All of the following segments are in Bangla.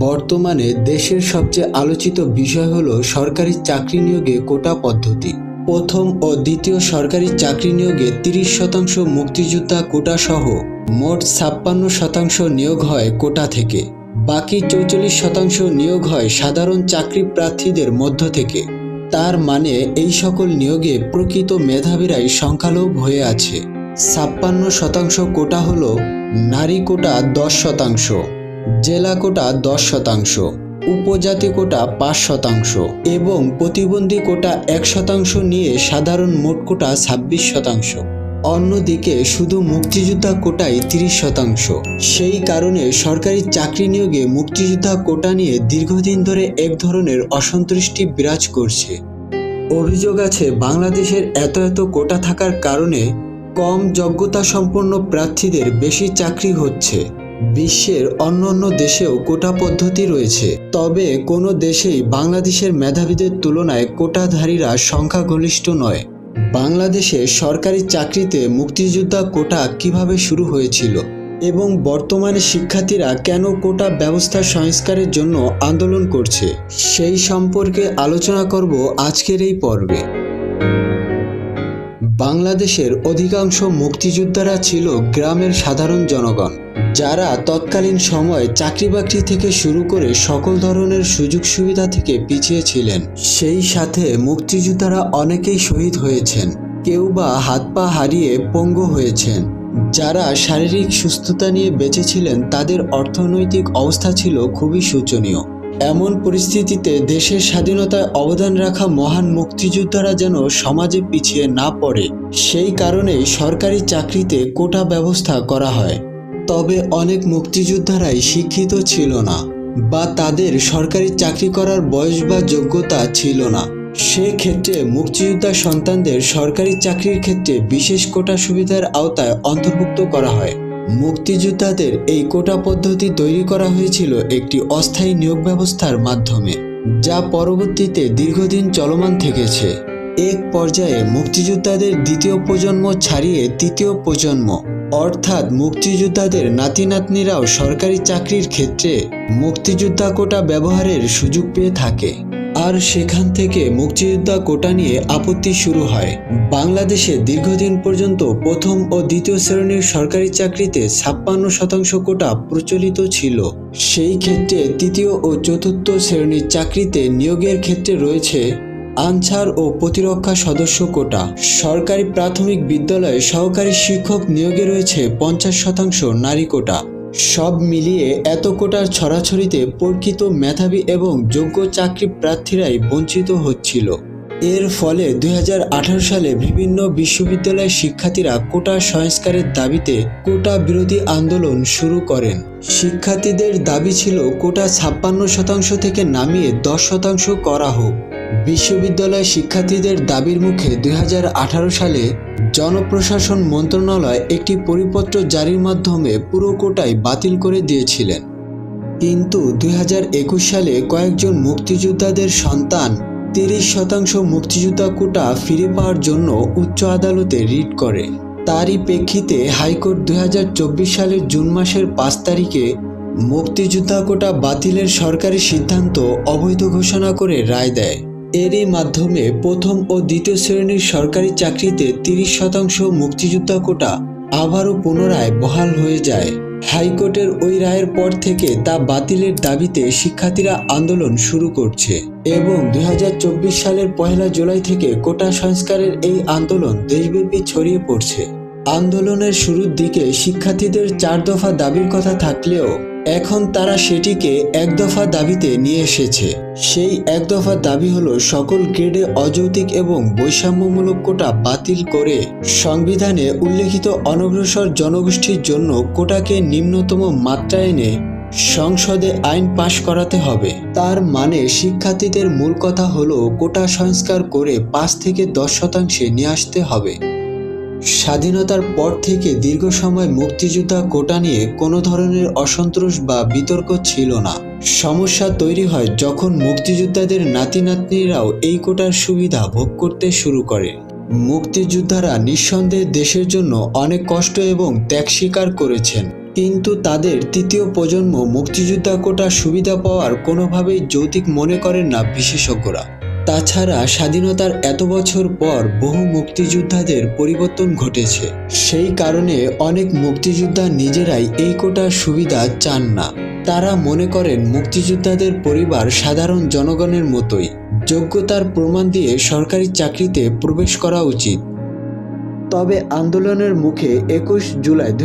বর্তমানে দেশের সবচেয়ে আলোচিত বিষয় হলো সরকারি চাকরি নিয়োগে কোটা পদ্ধতি। প্রথম ও দ্বিতীয় সরকারি চাকরি নিয়োগে তিরিশ শতাংশ মুক্তিযোদ্ধা কোটা সহ মোট ছাপ্পান্ন শতাংশ নিয়োগ হয় কোটা থেকে। বাকি চৌচল্লিশ শতাংশ নিয়োগ হয় সাধারণ চাকরি প্রার্থীদের মধ্য থেকে। তার মানে এই সকল নিয়োগে প্রকৃত মেধাবীরাই সংখ্যালঘু হয়ে আছে। ছাপ্পান্ন শতাংশ কোটা হলো নারী কোটা দশ শতাংশ। জেলা কোটা দশ শতাংশ, উপজাতি কোটা পাঁচ শতাংশ এবং প্রতিবন্ধী কোটা এক শতাংশ নিয়ে সাধারণ মোট কোটা ছাব্বিশ শতাংশ। অন্যদিকে শুধু মুক্তিযোদ্ধা কোটায় তিরিশ শতাংশ। সেই কারণে সরকারি চাকরি নিয়োগে মুক্তিযোদ্ধা কোটা নিয়ে দীর্ঘদিন ধরে এক ধরনের অসন্তুষ্টি বিরাজ করছে। অভিযোগ আছে, বাংলাদেশের এত এত কোটা থাকার কারণে কম যোগ্যতা সম্পন্ন প্রার্থীদের বেশি চাকরি হচ্ছে। বিশ্বের অন্যান্য দেশেও কোটা পদ্ধতি রয়েছে। তবে কোনো দেশেই বাংলাদেশের মেধাবীদের তুলনায় কোটাধারীরা সংখ্যাগরিষ্ঠ নয়। বাংলাদেশে সরকারি চাকরিতে মুক্তিযোদ্ধা কোটা কীভাবে শুরু হয়েছিল? এবং বর্তমানে শিক্ষার্থীরা কেন কোটা ব্যবস্থা সংস্কারের জন্য আন্দোলন করছে? সেই সম্পর্কে আলোচনা করব আজকের এই পর্বে। বাংলাদেশের অধিকাংশ মুক্তিযোদ্ধারা ছিল গ্রামের সাধারণ জনগণ। যারা তৎকালীন সময়ে চাকরি বাকরি থেকে শুরু করে সকল ধরনের সুযোগ সুবিধা থেকে পিছিয়ে ছিলেন, সেই সাথে মুক্তিযোদ্ধারা অনেকেই শহীদ হয়েছেন, কেউ বা হাত পা হারিয়ে পঙ্গু হয়েছেন। যারা শারীরিক সুস্থতা নিয়ে বেঁচে ছিলেন, তাদের অর্থনৈতিক অবস্থা ছিল খুবই শোচনীয়। এমন পরিস্থিতিতে দেশের স্বাধীনতায় অবদান রাখা মহান মুক্তিযোদ্ধারা যেন সমাজে পিছিয়ে না পড়ে, সেই কারণেই সরকারি চাকরিতে কোটা ব্যবস্থা করা হয়। তবে অনেক মুক্তিযোদ্ধারাই শিক্ষিত ছিল না বা তাদের সরকারি চাকরি করার বয়স বা যোগ্যতা ছিল না। সেক্ষেত্রে মুক্তিযোদ্ধা সন্তানদের সরকারি চাকরির ক্ষেত্রে বিশেষ কোটা সুবিধার আওতায় অন্তর্ভুক্ত করা হয়। মুক্তিযোদ্ধাদের এই কোটা পদ্ধতি তৈরি করা হয়েছিল একটি অস্থায়ী নিয়োগ ব্যবস্থার মাধ্যমে, যা পরবর্তীতে দীর্ঘদিন চলমান থেকেছে। এক পর্যায়ে মুক্তিযোদ্ধাদের দ্বিতীয় প্রজন্ম ছাড়িয়ে তৃতীয় প্রজন্ম, অর্থাৎ মুক্তিযোদ্ধাদের নাতি নাতনিরাও সরকারি চাকরির ক্ষেত্রে মুক্তিযোদ্ধা কোটা ব্যবহারের সুযোগ পেয়ে থাকে। আর সেখান থেকে মুক্তিযোদ্ধা কোটা নিয়ে আপত্তি শুরু হয়। বাংলাদেশে দীর্ঘদিন পর্যন্ত প্রথম ও দ্বিতীয় শ্রেণির সরকারি চাকরিতে ছাপ্পান্ন শতাংশ কোটা প্রচলিত ছিল। সেই ক্ষেত্রে তৃতীয় ও চতুর্থ শ্রেণির চাকরিতে নিয়োগের ক্ষেত্রে রয়েছে আনসার ও প্রতিরক্ষা সদস্য কোটা। সরকারি প্রাথমিক বিদ্যালয়ে সহকারী শিক্ষক নিয়োগে রয়েছে পঞ্চাশ শতাংশ নারী কোটা। সব মিলিয়ে এত কোটার ছড়াছড়িতে প্রকৃত মেধাবী এবং যোগ্য চাকরি প্রার্থীরাই বঞ্চিত হচ্ছিল। এর ফলে দু হাজার আঠারো সালে বিভিন্ন বিশ্ববিদ্যালয়ের শিক্ষার্থীরা কোটা সংস্কারের দাবিতে কোটা বিরোধী আন্দোলন শুরু করেন। শিক্ষার্থীদের দাবি ছিল কোটা ছাপ্পান্ন শতাংশ থেকে নামিয়ে দশ শতাংশ করা হোক। বিশ্ববিদ্যালয় শিক্ষার্থীদের দাবির মুখে দুই হাজার আঠারো সালে জনপ্রশাসন মন্ত্রণালয় একটি পরিপত্র জারির মাধ্যমে পুরো কোটাই বাতিল করে দিয়েছিলেন। কিন্তু দুই হাজার একুশ সালে কয়েকজন মুক্তিযোদ্ধাদের সন্তান তিরিশ শতাংশ মুক্তিযোদ্ধা কোটা ফিরে পাওয়ার জন্য উচ্চ আদালতে রিট করে। তারই প্রেক্ষিতে হাইকোর্ট দুই হাজার চব্বিশ সালের জুন মাসের পাঁচ তারিখে মুক্তিযোদ্ধা কোটা বাতিলের সরকারি সিদ্ধান্ত অবৈধ ঘোষণা করে রায় দেয়। এরই মাধ্যমে প্রথম ও দ্বিতীয় শ্রেণির সরকারি চাকরিতে তিরিশ শতাংশ মুক্তিযোদ্ধা কোটা আবারও পুনরায় বহাল হয়ে যায়। হাইকোর্টের ওই রায়ের পর থেকে তা বাতিলের দাবিতে শিক্ষার্থীরা আন্দোলন শুরু করছে এবং দু হাজার চব্বিশ সালের পহেলা জুলাই থেকে কোটা সংস্কারের এই আন্দোলন দেশব্যাপী ছড়িয়ে পড়ছে। আন্দোলনের শুরুর দিকে শিক্ষার্থীদের চার দফা দাবির কথা থাকলেও এখন তারা সেটিকে এক দফা দাবিতে নিয়ে এসেছে। সেই এক দফা দাবি হলো সকল গ্রেডে অযৌক্তিক এবং বৈষম্যমূলক কোটা বাতিল করে সংবিধানে উল্লেখিত অনগ্রসর জনগোষ্ঠীর জন্য কোটাকে নিম্নতম মাত্রা এনে সংসদে আইন পাশ করাতে হবে। তার মানে শিক্ষার্থীদের মূল কথা হলো কোটা সংস্কার করে পাঁচ থেকে দশ শতাংশে নিয়ে আসতে হবে। স্বাধীনতার পর থেকে দীর্ঘ সময় মুক্তিযোদ্ধা কোটা নিয়ে কোনো ধরনের অসন্তোষ বা বিতর্ক ছিল না। সমস্যা তৈরি হয় যখন মুক্তিযোদ্ধাদের নাতি নাতনিরাও এই কোটার সুবিধা ভোগ করতে শুরু করে। মুক্তিযোদ্ধারা নিঃসন্দেহে দেশের জন্য অনেক কষ্ট এবং ত্যাগ স্বীকার করেছেন। কিন্তু তাদের তৃতীয় প্রজন্ম মুক্তিযোদ্ধা কোটা সুবিধা পাওয়ার কোনোভাবেই যৌতিক মনে করেন না বিশেষজ্ঞরা। তাছাড়া স্বাধীনতার এত বছর পর বহু মুক্তিযোদ্ধাদের পরিবর্তন ঘটেছে। সেই কারণে অনেক মুক্তিযোদ্ধা নিজেরাই এই কোটার সুবিধা চান না। তারা মনে করেন মুক্তিযোদ্ধাদের পরিবার সাধারণ জনগণের মতোই। যোগ্যতার প্রমাণ দিয়ে সরকারি চাকরিতে প্রবেশ করা উচিত। তবে আন্দোলনের মুখে একুশ জুলাই দু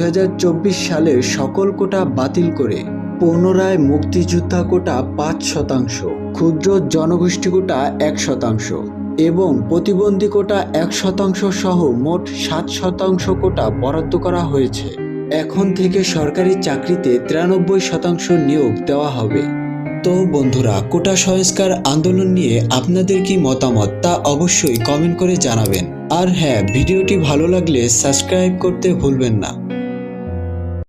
সালের সকল কোটা বাতিল করে পুনরায় মুক্তিযোদ্ধা কোটা পাঁচ শতাংশ, ক্ষুদ্র জনগোষ্ঠী কোটা এক শতাংশ এবং প্রতিবন্ধী কোটা এক শতাংশ সহ মোট সাত শতাংশ কোটা বরাদ্দ করা হয়েছে। এখন থেকে সরকারি চাকরিতে তিরানব্বই শতাংশ নিয়োগ দেওয়া হবে। তো বন্ধুরা, কোটা সংস্কার আন্দোলন নিয়ে আপনাদের কি মতামত তা অবশ্যই কমেন্ট করে জানাবেন। আর হ্যাঁ ভিডিওটি ভালো লাগলে সাবস্ক্রাইব করতে ভুলবেন না।